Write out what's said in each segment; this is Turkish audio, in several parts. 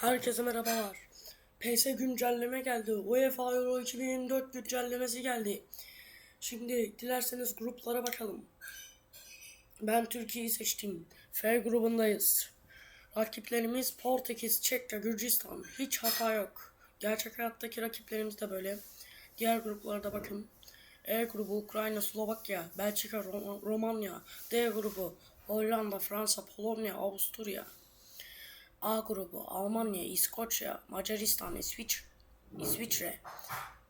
Herkese merhabalar. PS güncelleme geldi. UEFA Euro 2024 güncellemesi geldi. Şimdi dilerseniz gruplara bakalım. Ben Türkiye'yi seçtim. F grubundayız. Rakiplerimiz Portekiz, Çekya, Gürcistan. Hiç hata yok. Gerçek hayattaki rakiplerimiz de böyle. Diğer gruplarda bakın. E grubu Ukrayna, Slovakya, Belçika, Rom- Romanya. D grubu Hollanda, Fransa, Polonya, Avusturya. A grubu Almanya, İskoçya, Macaristan, İsviç İsviçre.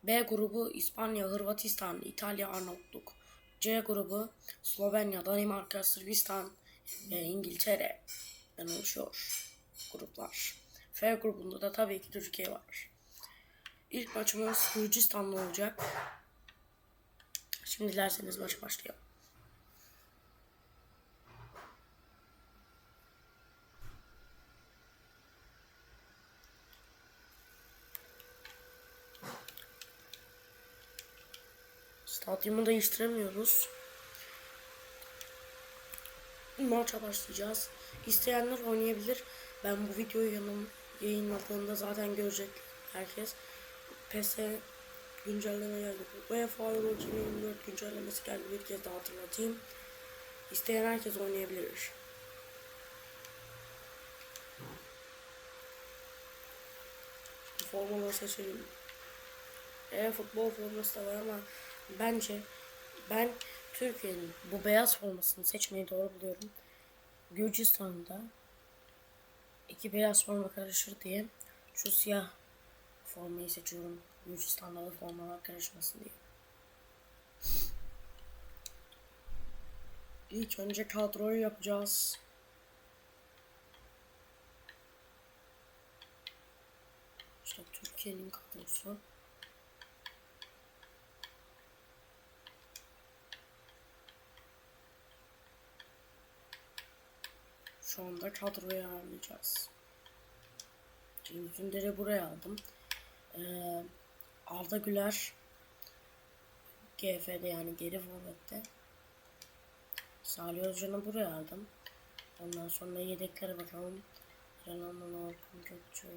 B grubu İspanya, Hırvatistan, İtalya, Arnavutluk. C grubu Slovenya, Danimarka, Sırbistan ve İngiltere'den oluşuyor gruplar. F grubunda da tabii ki Türkiye var. İlk maçımız Gürcistan'la olacak. Şimdi dilerseniz maç başlayalım. Stadyumu değiştiremiyoruz. Maça başlayacağız. İsteyenler oynayabilir. Ben bu videoyu yanım yayınladığımda zaten görecek herkes. PES güncelleme geldi. UEFA Euro 2024 güncellemesi geldi. Bir kez daha hatırlatayım. İsteyen herkes oynayabilir. Formaları seçelim. E futbol forması da var ama bence ben Türkiye'nin bu beyaz formasını seçmeyi doğru buluyorum. Gürcistan'da iki beyaz forma karışır diye şu siyah formayı seçiyorum. Gürcistan'da da formalar karışmasın diye. İlk önce kadroyu yapacağız. İşte Türkiye'nin kadrosu. Şu anda kadroyu ayarlayacağız. Zünder'i buraya aldım. Ee, Arda Güler GF'de yani geri forvette. Salih Özcan'ı buraya aldım. Ondan sonra yedeklere bakalım. Renan Orkun Gökçe,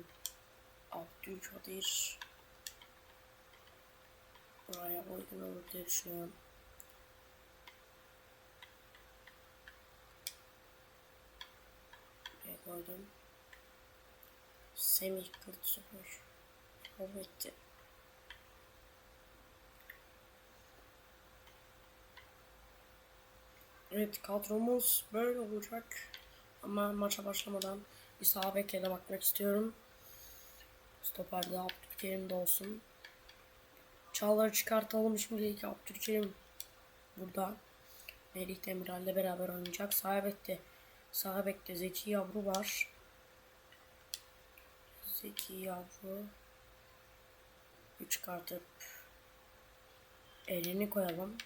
Abdülkadir buraya uygun olur diye düşünüyorum. Buraya koydum. Semih Kılıçsoy. Forvetti. Evet kadromuz böyle olacak. Ama maça başlamadan bir sağ bekle de bakmak istiyorum. Stoperde Abdülkerim de olsun. Çağları çıkartalım şimdi Abdülkerim burada. Melih Demirel'le beraber oynayacak. Sağ bekte. Sağ bekte Zeki Yavru var. Zeki Yavru. Bir çıkartıp elini koyalım.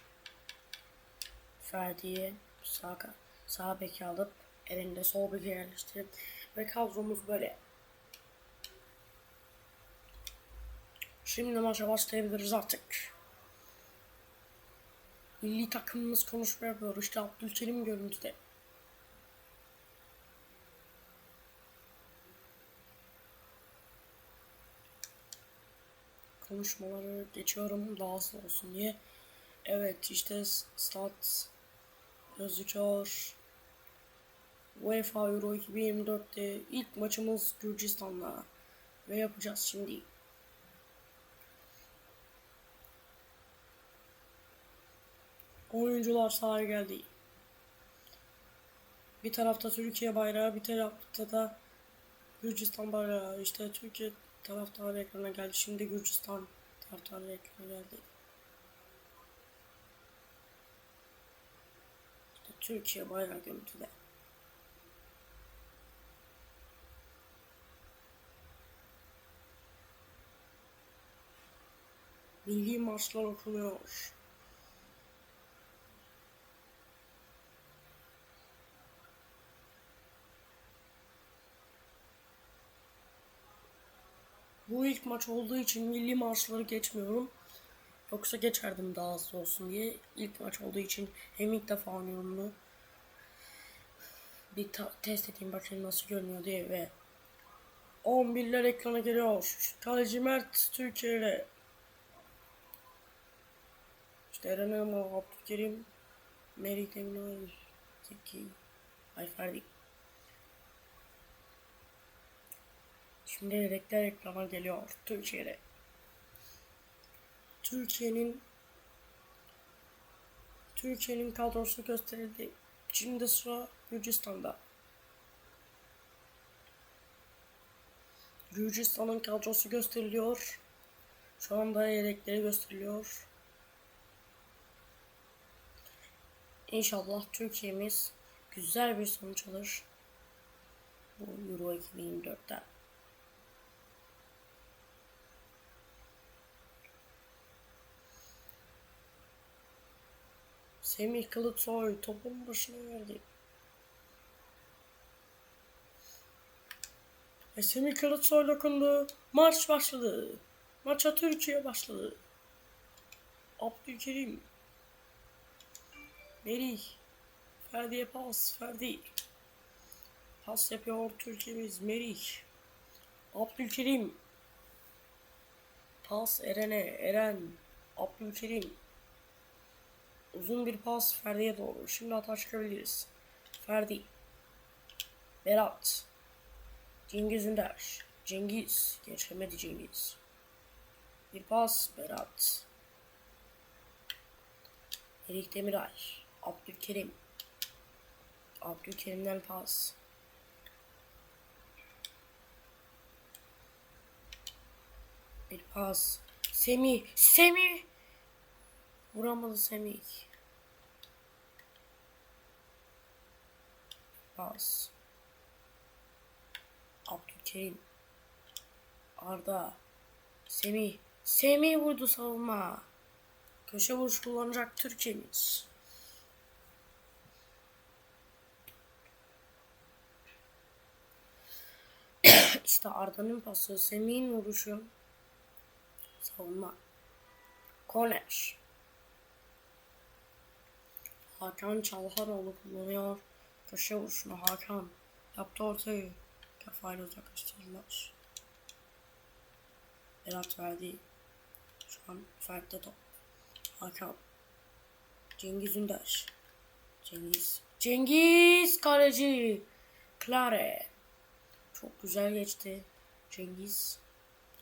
Ferdi'yi sağ, sağ beki alıp elinde sol beki yerleştirip ve kadromuz böyle. Şimdi maça başlayabiliriz artık. Milli takımımız konuşma yapıyor. İşte Abdülkerim görüntüde. Konuşmaları geçiyorum daha hızlı olsun diye. Evet işte stat gözüküyor. UEFA Euro 2024'te ilk maçımız Gürcistan'la ve yapacağız şimdi. Oyuncular sahaya geldi. Bir tarafta Türkiye bayrağı, bir tarafta da Gürcistan bayrağı. İşte Türkiye taraftarı ekrana geldi. Şimdi Gürcistan taraftarı ekrana geldi. İşte Türkiye bayrağı görüntüde. Milli marşlar okunuyor. Bu ilk maç olduğu için milli marşları geçmiyorum. Yoksa geçerdim daha hızlı olsun diye. İlk maç olduğu için hem ilk defa oynuyorum bunu. Bir test edeyim bakayım nasıl görünüyor diye ve 11'ler ekrana geliyor. Kaleci Mert Türkiye ile. İşte Eren Elma, Abdülkerim, Merih Demiroğlu, Zeki, Ayferdi. Şimdi yedekler ekrana geliyor. Türkiye'de. Türkiye'nin Türkiye'nin kadrosu gösterildi. Şimdi sıra Gürcistan'da. Gürcistan'ın kadrosu gösteriliyor. Şu anda yedekleri gösteriliyor. İnşallah Türkiye'miz güzel bir sonuç alır. Bu Euro 2024'ten. Semih Kılıçsoy topun başına verdi. Ve Semih Kılıçsoy dokundu. Maç başladı. Maça Türkiye başladı. Abdülkerim. Merih. Ferdi'ye pas. Ferdi. Pas yapıyor Türkiye'miz. Merih. Abdülkerim. Pas Eren'e. Eren. Abdülkerim. Uzun bir pas Ferdi'ye doğru. Şimdi hata çıkabiliriz. Ferdi. Berat. Cengiz Ünder. Cengiz. Geçemedi Cengiz. Bir pas Berat. Erik Demiray. Abdülkerim. Abdülkerim'den pas. Bir pas. Semih. Semih. Vuramadı Semih. Pas. Abdülkerim. Arda. Semih. Semih vurdu savunma. Köşe vuruş kullanacak Türkiye'miz. işte Arda'nın pası, Semih'in vuruşu. Savunma. Korner. Hakan Çalhanoğlu kullanıyor. Köşe vuruşunu Hakan yaptı ortayı. Kafayla uzaklaştırdılar. Berat verdi. Şu an farklı top. Hakan. Cengiz Ünder. Cengiz. Cengiz kaleci. Klare. Çok güzel geçti. Cengiz.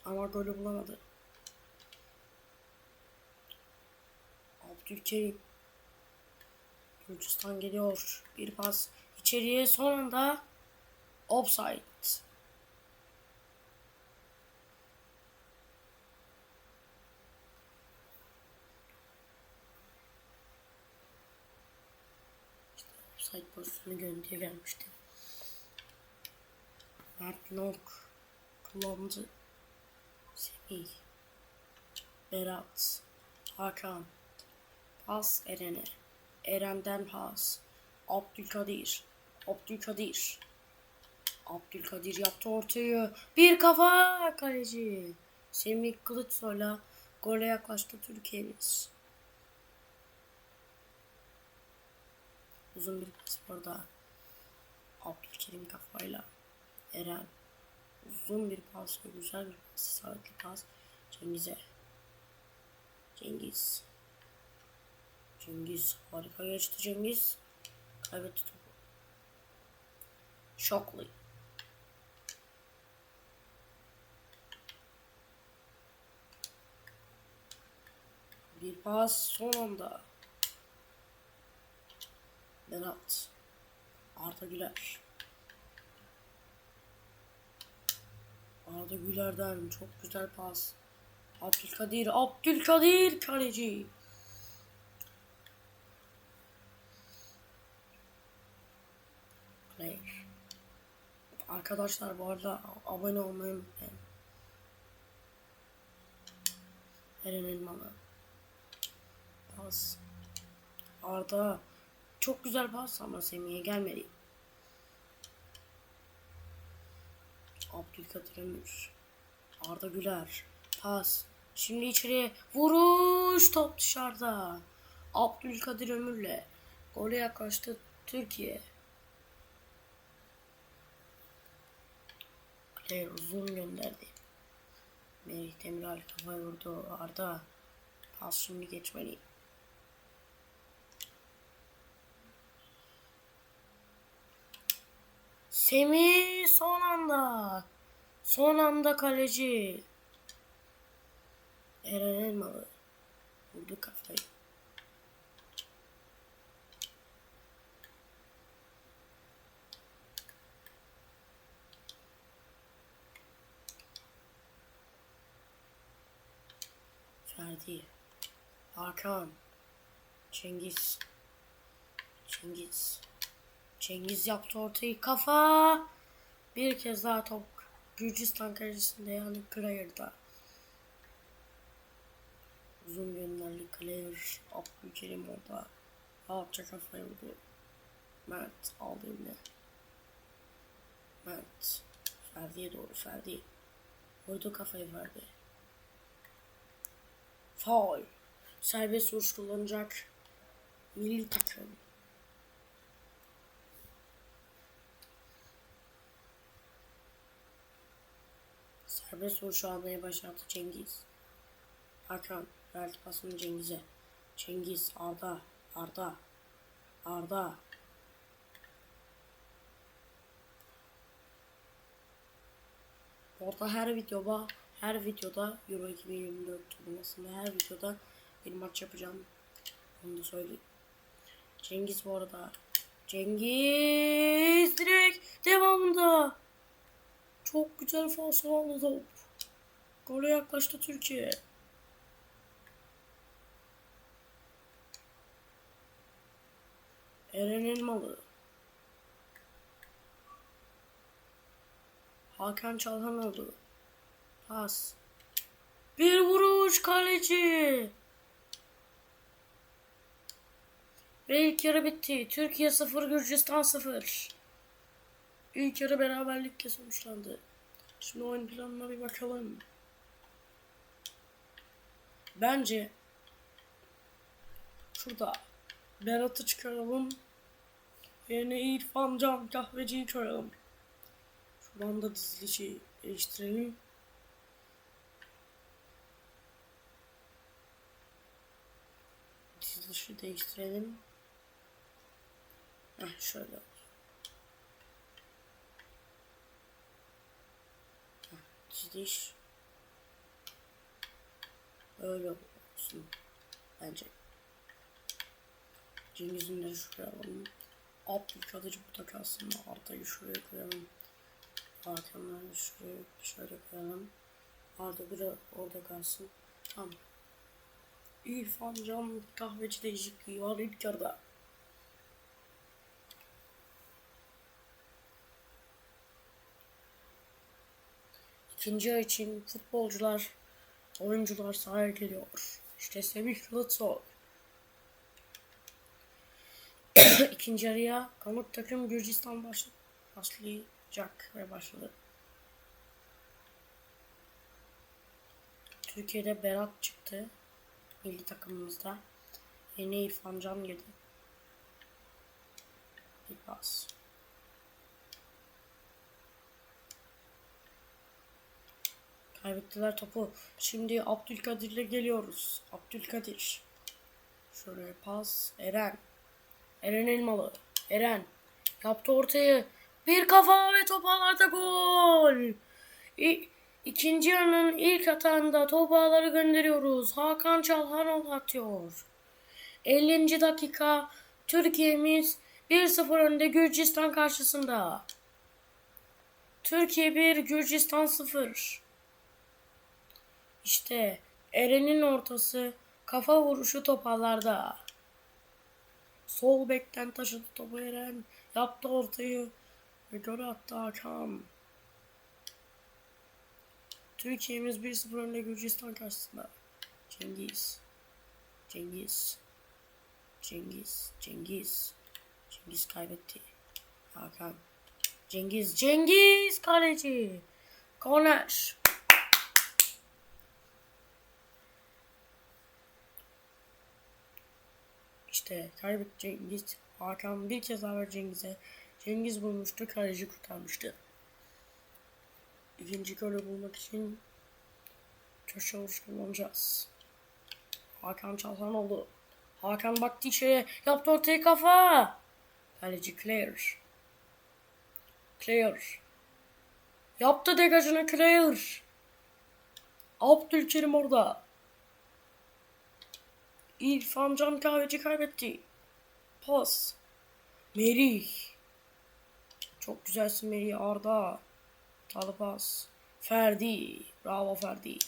Ama golü bulamadı. Abdülkerim. Gürcistan geliyor. Bir pas içeriye son anda offside. Offside pozisyonu görüntüye vermiştim. Mert Nok kullandı. Semih. Berat. Hakan. Pas Eren'e. Eren'den pas. Abdülkadir. Abdülkadir. Abdülkadir yaptı ortayı. Bir kafa kaleci. Semih Kılıçsoy'la gole yaklaştı Türkiye'miz. Uzun bir pas burada. Abdülkerim kafayla. Eren. Uzun bir pas güzel bir pas. Sağlıklı pas. Cengiz'e. Cengiz. Cengiz harika geçti Cengiz. Kaybetti topu. Şoklu. Bir pas son anda. Berat. Arda Güler. Arda Güler'den çok güzel pas. Abdülkadir, Abdülkadir kaleci. Player. Arkadaşlar bu arada abone olmayı unutmayın. Eren Elmalı. Pas. Arda. Çok güzel pas ama Semih'e gelmedi. Abdülkadir Ömür. Arda Güler. Pas. Şimdi içeriye vuruş top dışarıda. Abdülkadir Ömür'le gole yaklaştı Türkiye. Player uzun gönderdi. Melih Demiral kafayı vurdu. Arda. Pas şimdi geçmeli. Semih son anda. Son anda kaleci. Eren Elmalı. Vurdu kafayı. Ferdi. Hakan. Cengiz. Cengiz. Cengiz yaptı ortayı kafa. Bir kez daha top Gürcistan kalecisinde yani Krayer'da. Uzun gönderli Klayer. Abdülkerim orada. Rahatça kafayı vurdu. Mert aldı eline. Mert. Ferdi'ye doğru Ferdi. Vurdu kafayı Ferdi. Faul. Serbest vuruş kullanacak. Milli takım. Serbest vuruş almaya başladı Cengiz. Hakan verdi pasını Cengiz'e. Cengiz Arda Arda Arda Orada her videoda her videoda Euro 2024 turnuvasında her videoda bir maç yapacağım. Onu da söyleyeyim. Cengiz bu arada. Cengiz direkt devamında. Çok güzel falso aldı top. Gole yaklaştı Türkiye. Eren Elmalı. Hakan Çalhanoğlu. Pas. Bir vuruş kaleci. Ve ilk yarı bitti. Türkiye 0, Gürcistan 0. İlk yarı beraberlikle sonuçlandı. Şimdi oyun planına bir bakalım. Bence şurada Berat'ı çıkaralım. Yerine İrfan Can Kahveci'yi koyalım. Şuradan da dizilişi değiştirelim. Dizilişi değiştirelim. Heh, şöyle. Heh, diziliş. Öyle olsun. Bence. Cengiz'in de şuraya alalım. Abdülkadir burada kalsın. Arda'yı şuraya koyalım. Hakan'ları şuraya şöyle koyalım. Arda bir orada kalsın. Tamam. İrfan Can kahveci değişikliği var ilk yarıda. İkinci yarı için futbolcular, oyuncular sahaya geliyor. İşte Semih Kılıçsoy. İkinci yarıya konuk takım Gürcistan baş, başlayacak ve başladı. Türkiye'de Berat çıktı. Milli takımımızda. Yeni İrfan Can girdi. Bir pas. Kaybettiler topu. Şimdi Abdülkadir'le geliyoruz. Abdülkadir. Şöyle pas. Eren. Eren Elmalı. Eren. Yaptı ortayı. Bir kafa ve top ağlarda gol. İ İkinci yarının ilk atağında top ağları gönderiyoruz. Hakan Çalhanoğlu atıyor. 50. dakika Türkiye'miz 1-0 önde Gürcistan karşısında. Türkiye 1, Gürcistan 0. İşte Eren'in ortası kafa vuruşu topallarda. Sol bekten taşıdı topu Eren. Yaptı ortayı. Ve gol attı Hakan. Türkiye'miz 1-0 önde Gürcistan karşısında. Cengiz. Cengiz. Cengiz. Cengiz. Cengiz kaybetti. Hakan. Cengiz. Cengiz kaleci. Korner. İşte kaybetti Cengiz. Hakan bir kez daha Cengiz'e. Cengiz bulmuştu. Kaleci kurtarmıştı. İkinci golü bulmak için köşe vuruş kullanacağız. Hakan Çalhanoğlu. Hakan baktı içeri. Yaptı ortaya kafa. Kaleci Claire. Claire. Yaptı degajını Claire. Abdülkerim orada. İrfan Can Kahveci kaybetti. Pas. Merih. Çok güzelsin Merih Arda. Talı pas. Ferdi. Bravo Ferdi.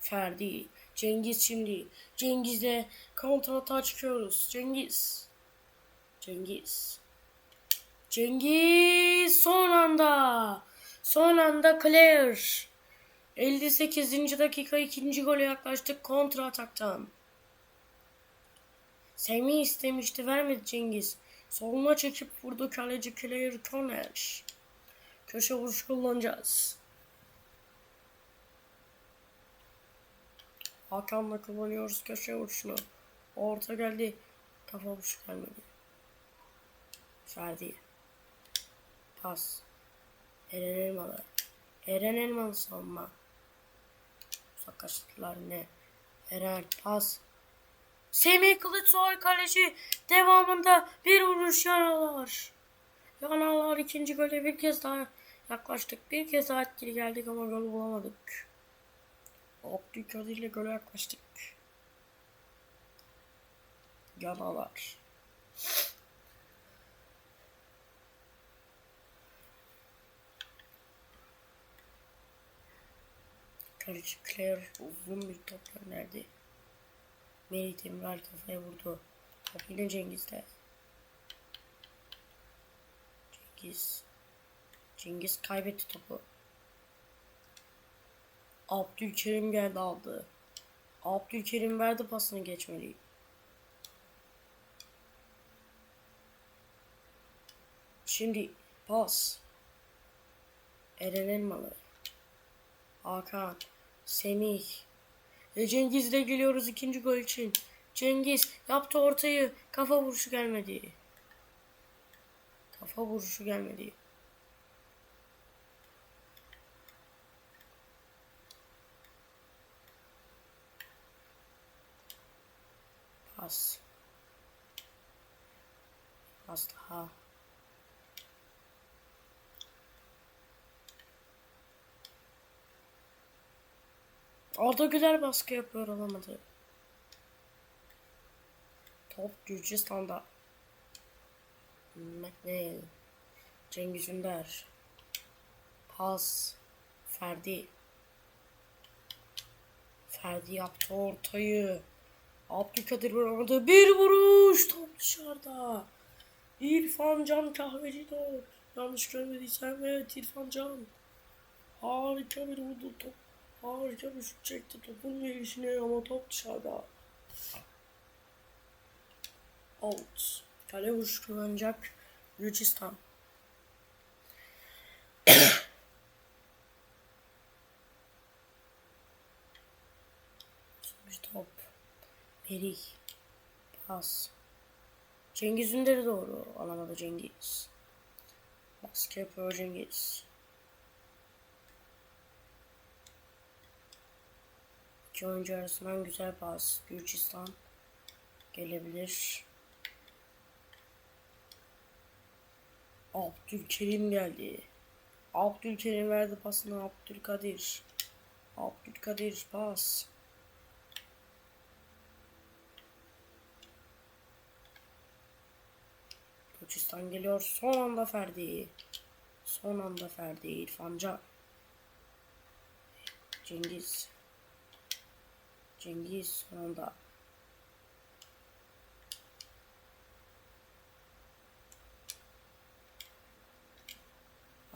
Ferdi. Cengiz şimdi. Cengiz'le kontrata çıkıyoruz. Cengiz. Cengiz. Cengiz son anda. Son anda Claire. 58. dakika ikinci gole yaklaştık kontra ataktan. Semih istemişti vermedi Cengiz. Soluna çekip vurdu kaleci Claire Koner. Köşe vuruş kullanacağız. Hakan'la kullanıyoruz köşe vuruşunu. Orta geldi. Kafa vuruşu gelmedi. Ferdi. Pas. Eren Elmalı. Eren Elmalı savunma. Uzaklaştılar ne? Eren pas. Semih Kılıçsoy kaleci devamında bir vuruş yaralar. Yanalar ikinci gole bir kez daha yaklaştık. Bir kez daha etkili geldik ama gol bulamadık. Abdülkadir ile gole yaklaştık. Yanalar. Kaleci Claire uzun bir top gönderdi. Melih Demiral kafaya vurdu. Top yine Cengiz'de. Cengiz. Cengiz kaybetti topu. Abdülkerim geldi aldı. Abdülkerim verdi pasını geçmeli. Şimdi pas. Eren Elmalı. Hakan. Semih. Ve Cengiz'le geliyoruz ikinci gol için. Cengiz yaptı ortayı. Kafa vuruşu gelmedi. Kafa vuruşu gelmedi. Pas. Pas daha. Arda Güler baskı yapıyor alamadı. Top Gürcistan'da. McNeil. Cengiz Ünder. Pas. Ferdi. Ferdi yaptı ortayı. Abdülkadir vuramadı. Bir vuruş. Top dışarıda. İrfan Can kahveci de Yanlış görmediysem evet İrfan Can. Harika bir vurdu top. Harika bir şut çekti topun gelişine ama top dışarıda. Out. Kale vuruş kullanacak Gürcistan. Bir top. Merih. Pas. Cengiz Ünder'e doğru alamadı Cengiz. Baskı yapıyor Cengiz. İki oyuncu arasından güzel pas. Gürcistan gelebilir. Abdülkerim geldi. Abdülkerim verdi pasını Abdülkadir. Abdülkadir pas. Gürcistan geliyor. Son anda Ferdi. Son anda Ferdi. İrfan Can. Cengiz. Cengiz sonunda.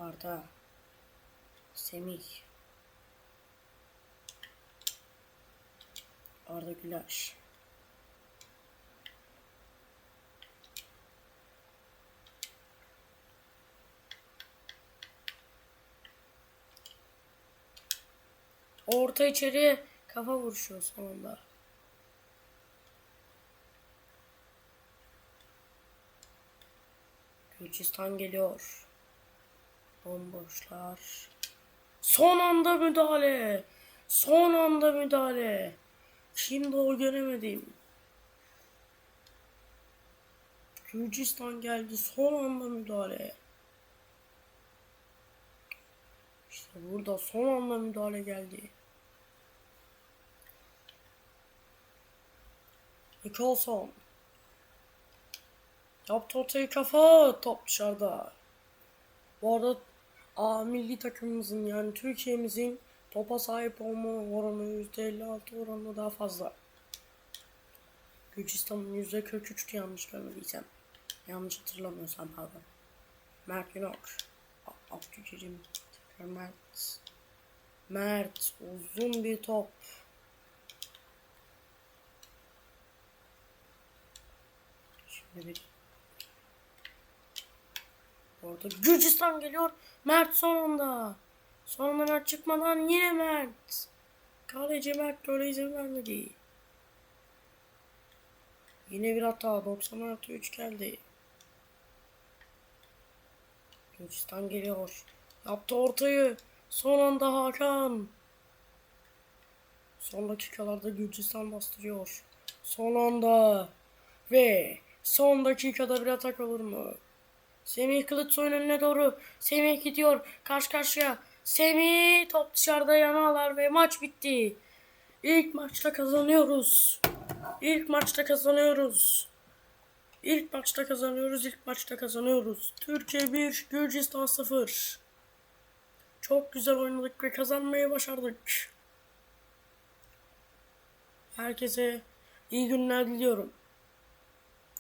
Arda. Semih. Arda Güler. Orta içeri kafa vuruşuyor sonunda. Gürcistan geliyor. Bomboşlar. Son anda müdahale. Son anda müdahale. Şimdi o göremedim. Gürcistan geldi. Son anda müdahale. İşte burada son anda müdahale geldi. Nicholson. Yaptı ortaya kafa. Top dışarıda. Bu arada A milli takımımızın yani Türkiye'mizin topa sahip olma oranı %56 oranında daha fazla. Gürcistan'ın %43'tü yanlış görmediysem. Yanlış hatırlamıyorsam pardon. Mert Günok. Abdülkerim. Mert. Mert. Uzun bir top. Şimdi bir Orada Gürcistan geliyor. Mert sonunda. Sonunda Mert çıkmadan yine Mert. Kaleci Mert öyle izin vermedi. Yine bir hata. 90 artı 3 geldi. Gürcistan geliyor. Yaptı ortayı. Son anda Hakan. Son dakikalarda Gürcistan bastırıyor. Son anda. Ve son dakikada bir atak olur mu? Semih Kılıçsoy'un önüne doğru. Semih gidiyor. Karşı karşıya. Semih top dışarıda yanalar ve maç bitti. İlk maçta kazanıyoruz. İlk maçta kazanıyoruz. İlk maçta kazanıyoruz. İlk maçta kazanıyoruz. Türkiye 1, Gürcistan 0. Çok güzel oynadık ve kazanmayı başardık. Herkese iyi günler diliyorum.